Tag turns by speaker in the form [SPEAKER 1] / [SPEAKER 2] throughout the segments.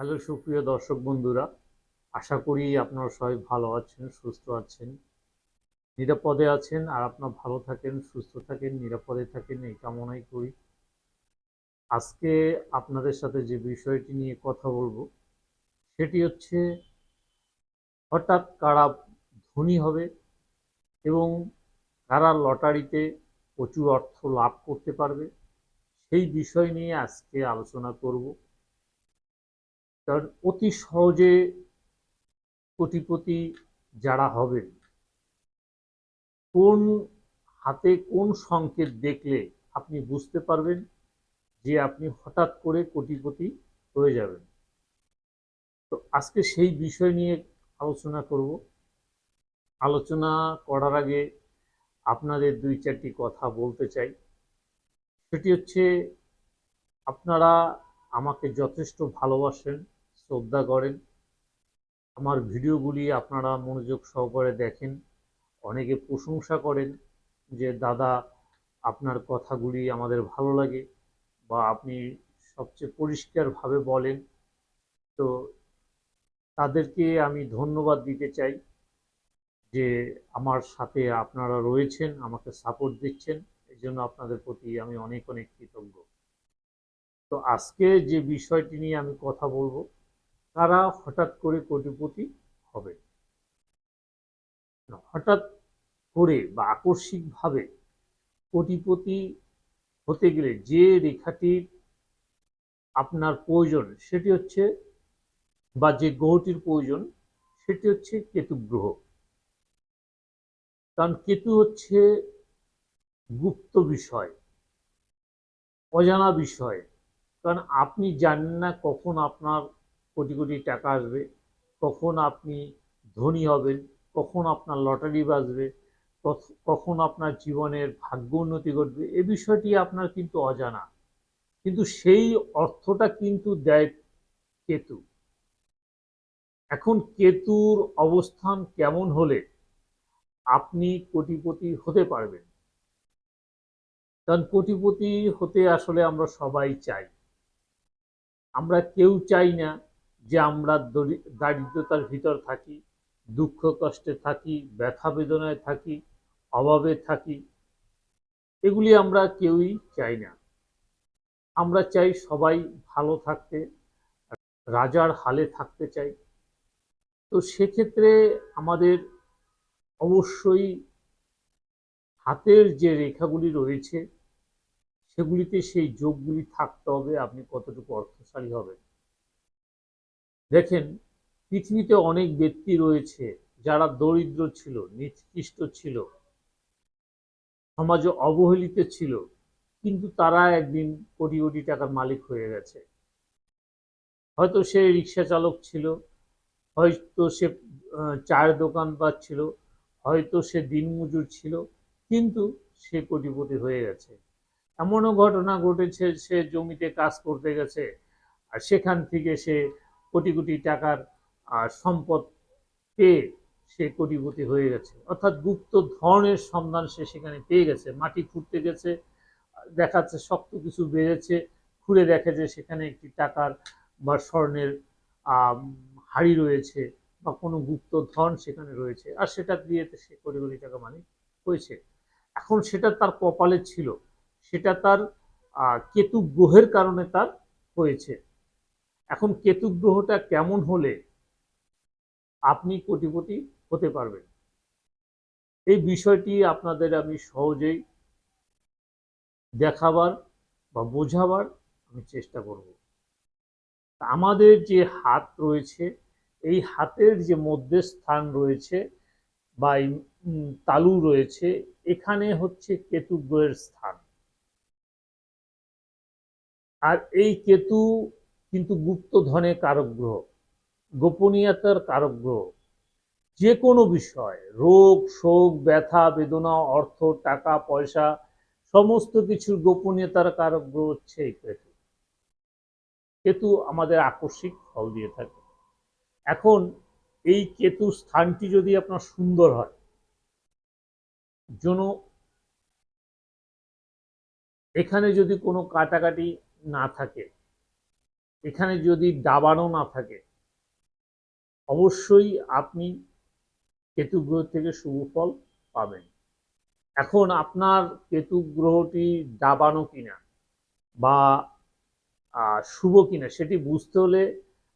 [SPEAKER 1] Hello, সুপ্রিয় দর্শক বন্ধুরা, আশা করি আপনারা সবাই ভালো আছেন, সুস্থ আছেন, নিরাপদে আছেন, আর আপনার ভালো থাকেন, সুস্থ থাকেন, নিরাপদে থাকেন, এই কামনাই করি। আজকে আপনাদের সাথে যে বিষয়টি নিয়ে কথা বলব, সেটি হচ্ছে হঠাৎ কারা ধনী হবে এবং কারা লটারিতে প্রচুর অর্থ লাভ করতে পারবে, সেই বিষয় নিয়ে আজকে আলোচনা করব। কারণ অতি সহজে কোটিপতি যারা হবেন, কোন হাতে কোন সংকেত দেখলে আপনি বুঝতে পারবেন যে আপনি হঠাৎ করে কোটিপতি হয়ে যাবেন। তো আজকে সেই বিষয় নিয়ে আলোচনা করব। আলোচনা করার আগে আপনাদের দুই চারটি কথা বলতে চাই। সেটি হচ্ছে, আপনারা আমাকে যথেষ্ট ভালোবাসেন শ্রদ্ধা করেন। আমার ভিডিওগুলি আপনারা মনোযোগ সহকারে দেখেন। অনেকে প্রশংসা করেন যে, দাদা, আপনার কথাগুলি আমাদের ভালো লাগে বা আপনি সবচেয়ে পরিষ্কারভাবে বলেন। তো তাদেরকে আমি ধন্যবাদ দিতে চাই যে, আমার সাথে আপনারা রয়েছেন, আমাকে সাপোর্ট দিচ্ছেন। এই জন্য আপনাদের প্রতি আমি অনেক অনেক কৃতজ্ঞ। তো আজকে যে বিষয়টি নিয়ে আমি কথা বলব তারা হঠাৎ করে কোটিপতি হবে। হঠাৎ করে বা আকস্মিকভাবে কোটিপতি হতে গেলে যে রেখাটির আপনার প্রয়োজন সেটি হচ্ছে বা যে গ্রহটির প্রয়োজন সেটি হচ্ছে কেতু গ্রহ। কারণ কেতু হচ্ছে গুপ্ত বিষয়, অজানা বিষয়। কারণ আপনি জানেন না কখন আপনার কোটি কোটি টাকা আসবে। কখন আপনি ধনী হবেন, কখন আপনার লটারি বাজবে কখন আপনার জীবনের ভাগ্য উন্নতি ঘটবে, এ বিষয়টি আপনার কিন্তু অজানা। কিন্তু সেই অর্থটা কিন্তু দেয় কেতু। এখন কেতুর অবস্থান কেমন হলে আপনি কোটিপতি হতে পারবেন? কারণ কোটিপতি হতে আসলে আমরা সবাই চাই। আমরা কেউ চাই না যে আমরা দারিদ্রতার ভিতর থাকি, দুঃখ কষ্টে থাকি, ব্যথা বেদনায় থাকি, অভাবে থাকি, এগুলি আমরা কেউই চাই না। আমরা চাই সবাই ভালো থাকতে, রাজার হালে থাকতে চাই। তো সেক্ষেত্রে আমাদের অবশ্যই হাতের যে রেখাগুলি রয়েছে, সেগুলিতে সেই যোগগুলি থাকতে হবে, আপনি কতটুকু অর্থশালী হবেন। দেখেন, পৃথিবীতে অনেক ব্যক্তি রয়েছে যারা দরিদ্র ছিল, নিকৃষ্ট ছিল, সমাজে অবহেলিত ছিল, কিন্তু তারা একদিন কোটি কোটি টাকার মালিক হয়ে গেছে। হয়তো সে রিক্সা চালক ছিল, হয়তো সে চায়ের দোকান পাচ্ছিল হয়তো সে দিনমজুর ছিল, কিন্তু সে কোটিপতি হয়ে গেছে। এমনও ঘটনা ঘটেছে, সে জমিতে কাজ করতে গেছে, আর সেখান থেকে সে কোটি কোটি টাকার সম্পদ পেয়ে সে কোটিপতি হয়ে গেছে। অর্থাৎ গুপ্ত ধরনের সন্ধান সে সেখানে পেয়ে গেছে। মাটি খুঁড়তে গেছে, দেখাচ্ছে শক্ত কিছু বেড়েছে, খুঁড়ে দেখে যে সেখানে একটি টাকার বা স্বর্ণের হাড়ি রয়েছে বা কোনো গুপ্ত ধন সেখানে রয়েছে। আর সেটা দিয়ে সে কোটি কোটি টাকা মালিক হয়েছে। এখন সেটা তার কপালে ছিল। সেটা তার কেতু গ্রহের কারণে তার হয়েছে। এখন কেতু গ্রহটা কেমন হলে আপনি কোটিপতি হতে পারবেন? এই বিষয়টি আপনাদের আমি সহজেই দেখাবার বা বোঝাবার আমি চেষ্টা করব। আমাদের যে হাত রয়েছে, এই হাতের যে মধ্যে স্থান রয়েছে বা তালু রয়েছে, এখানে হচ্ছে কেতু গ্রহের স্থান। আর এই কেতু কিন্তু গুপ্ত ধনে কারক গ্রহ, গোপনীয়তার কারক গ্রহ। যে কোনো বিষয়, রোগ, শোক, ব্যথা, বেদনা, অর্থ, টাকা, পয়সা, সমস্ত কিছুর গোপনীয়তার কারক গ্রহ হচ্ছে এই কেতু। কেতু আমাদের আকস্মিক ফল দিয়ে থাকে। এখন এই কেতু স্থানটি যদি আপনার সুন্দর হয় যেন এখানে যদি কোনো কাটাকাটি না থাকে এখানে যদি দাবানো না থাকে, অবশ্যই আপনি কেতু গ্রহ থেকে শুভ ফল পাবেন। এখন আপনার কেতু গ্রহটি দাবানো কিনা বা শুভ কিনা সেটি বুঝতে হলে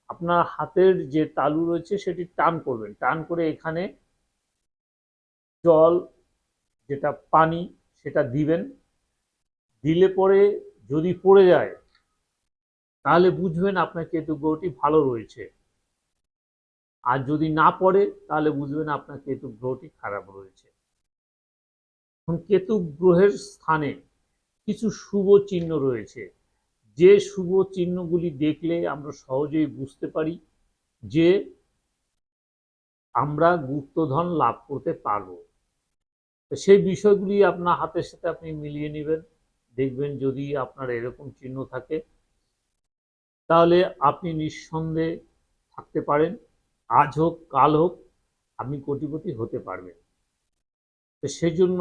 [SPEAKER 1] আপনার হাতের যে তালু রয়েছে সেটি টান করবেন। টান করে এখানে জল, যেটা পানি, সেটা দিবেন। দিলে পরে যদি পড়ে যায় তাহলে বুঝবেন আপনার কেতু গ্রহটি ভালো রয়েছে। আর যদি না পড়ে, তাহলে বুঝবেন আপনার কেতু গ্রহটি খারাপ রয়েছে। এখন কেতু গ্রহের স্থানে কিছু শুভ চিহ্ন রয়েছে। যে শুভ চিহ্নগুলি দেখলে আমরা সহজেই বুঝতে পারি যে আমরা গুপ্তধন লাভ করতে পারব। সেই বিষয়গুলি আপনার হাতের সাথে আপনি মিলিয়ে নেবেন। দেখবেন যদি আপনার এরকম চিহ্ন থাকে তাহলে আপনি নিঃসন্দেহে থাকতে পারেন। আজ হোক, কাল হোক, আপনি কোটিপতি হতে পারবেন। তো সেজন্য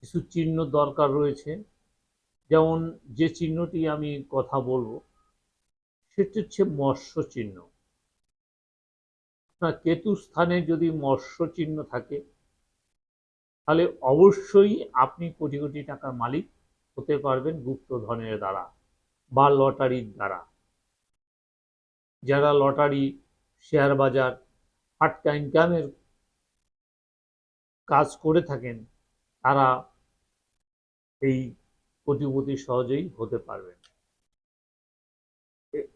[SPEAKER 1] কিছু চিহ্ন দরকার রয়েছে। যেমন যে চিহ্নটি আমি কথা বলব, সেটি হচ্ছে মৎস্য চিহ্ন। আপনার কেতু স্থানে যদি মৎস্য চিহ্ন থাকে, তাহলে অবশ্যই আপনি কোটি কোটি টাকার মালিক হতে পারবেন গুপ্তধনের দ্বারা। বা লটারির দ্বারা। যারা লটারি, শেয়ার বাজার ফাটকা ইনকামের কাজ করে থাকেন, তারা এই কোটিপতি সহজেই হতে পারবেন।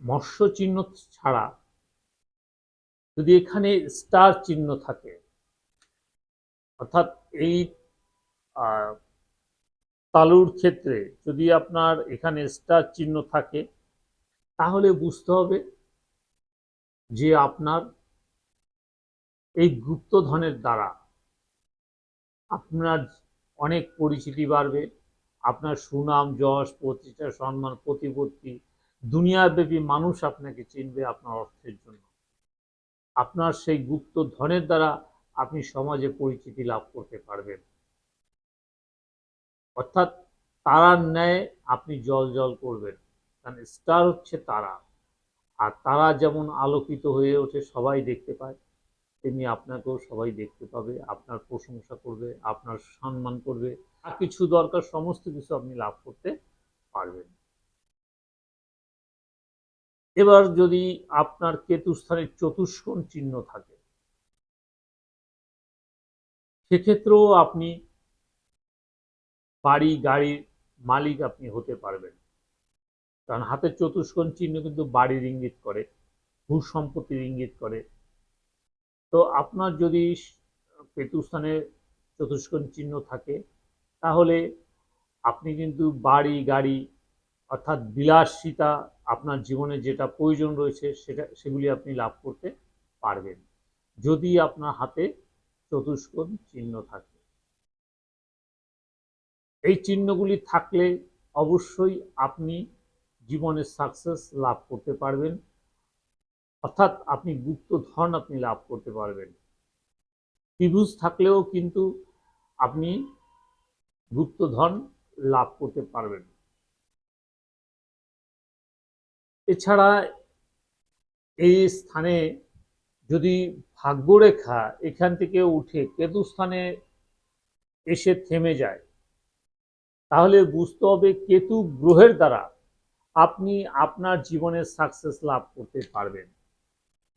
[SPEAKER 1] মৎস্য চিহ্ন ছাড়া যদি এখানে স্টার চিহ্ন থাকে, অর্থাৎ এই তালুর ক্ষেত্রে যদি আপনার এখানে স্টার চিহ্ন থাকে, তাহলে বুঝতে হবে যে আপনার এই গুপ্তধনের দ্বারা আপনার অনেক পরিচিতি বাড়বে, আপনার সুনাম, যশ, প্রতিষ্ঠা, সম্মান, প্রতিপত্তি, দুনিয়াব্যাপী মানুষ আপনাকে চিনবে আপনার অর্থের জন্য। আপনার সেই গুপ্ত ধনের দ্বারা আপনি সমাজে পরিচিতি লাভ করতে পারবেন। অর্থাৎ তারার ন্যায় আপনি জল জল করবেন। কারণ স্টার হচ্ছে তারা। আর তারা যেমন আলোকিত হয়ে ওঠে, সবাই দেখতে পায়। তেমনি আপনাকেও সবাই দেখতে পাবে, আপনার প্রশংসা করবে, আপনার সম্মান করবে। আর কিছু দরকার, সমস্ত কিছু আপনি লাভ করতে পারবেন। এবার যদি আপনার কেতু স্থানে চতুষ্কোণ চিহ্ন থাকে, সেক্ষেত্রেও আপনি বাড়ি, গাড়ির মালিক আপনি হতে পারবেন। কারণ হাতের চতুষ্কোণ চিহ্ন কিন্তু বাড়ির ইঙ্গিত করে, ভূ সম্পত্তির ইঙ্গিত করে। তো আপনার যদি কেতুস্থানে চতুষ্কোণ চিহ্ন থাকে, তাহলে আপনি কিন্তু বাড়ি, গাড়ি অর্থাৎ বিলাসিতা আপনার জীবনে যেটা প্রয়োজন রয়েছে, সেটা, সেগুলি আপনি লাভ করতে পারবেন। যদি আপনার হাতে চতুষ্কোণ চিহ্ন থাকে। এই চিহ্নগুলি থাকলে অবশ্যই আপনি জীবনে সাকসেস লাভ করতে পারবেন। অর্থাৎ আপনি গুপ্ত ধন আপনি লাভ করতে পারবেন। ত্রিভুজ থাকলেও কিন্তু আপনি গুপ্ত ধন লাভ করতে পারবেন। এছাড়া এই স্থানে যদি ভাগ্যরেখা এখান থেকে উঠে কেতু স্থানে এসে থেমে যায় তাহলে বুঝতে হবে কেতু গ্রহের দ্বারা আপনি আপনার জীবনে সাকসেস লাভ করতে পারবেন।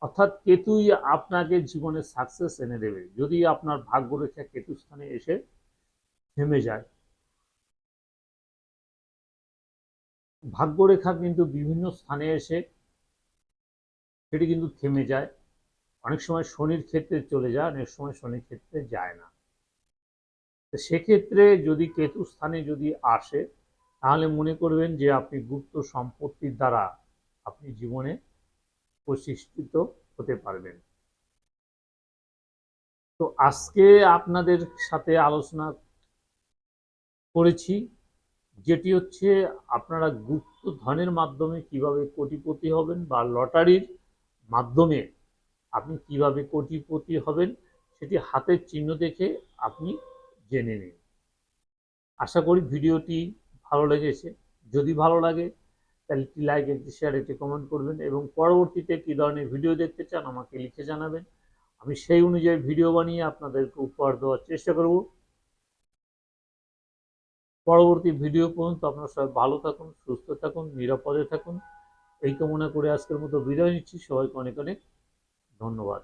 [SPEAKER 1] অর্থাৎ কেতুই আপনাকে জীবনে সাকসেস এনে দেবে। যদি আপনার ভাগ্যরেখা কেতু স্থানে এসে থেমে যায়। ভাগ্যরেখা কিন্তু বিভিন্ন স্থানে এসে সেটি কিন্তু থেমে যায়। অনেক সময় শনির ক্ষেত্রে চলে যায়, অনেক সময় শনির ক্ষেত্রে যায় না। সেক্ষেত্রে যদি কেতু স্থানে যদি আসে, তাহলে মনে করবেন যে আপনি গুপ্ত সম্পত্তির দ্বারা আপনি জীবনে প্রতিষ্ঠিত হতে পারবেন। তো আজকে আপনাদের সাথে আলোচনা করেছি, যেটি হচ্ছে আপনারা গুপ্ত ধনের মাধ্যমে কীভাবে কোটিপতি হবেন বা লটারির মাধ্যমে আপনি কীভাবে কোটিপতি হবেন, সেটি হাতের চিহ্ন দেখে আপনি জেনে নিন। আশা করি ভিডিওটি ভালো লেগেছে। যদি ভালো লাগে, তাহলে একটি লাইক একটি শেয়ার একটি কমেন্ট করবেন এবং পরবর্তীতে কী ধরনের ভিডিও দেখতে চান আমাকে লিখে জানাবেন। আমি সেই অনুযায়ী ভিডিও বানিয়ে আপনাদেরকে উপহার দেওয়ার চেষ্টা করব। পরবর্তী ভিডিও পর্যন্ত আপনারা সবাই ভালো থাকুন, সুস্থ থাকুন, নিরাপদে থাকুন। এই কামনা করে আজকের মতো বিদায় নিচ্ছি। সবাইকে অনেক অনেক ধন্যবাদ।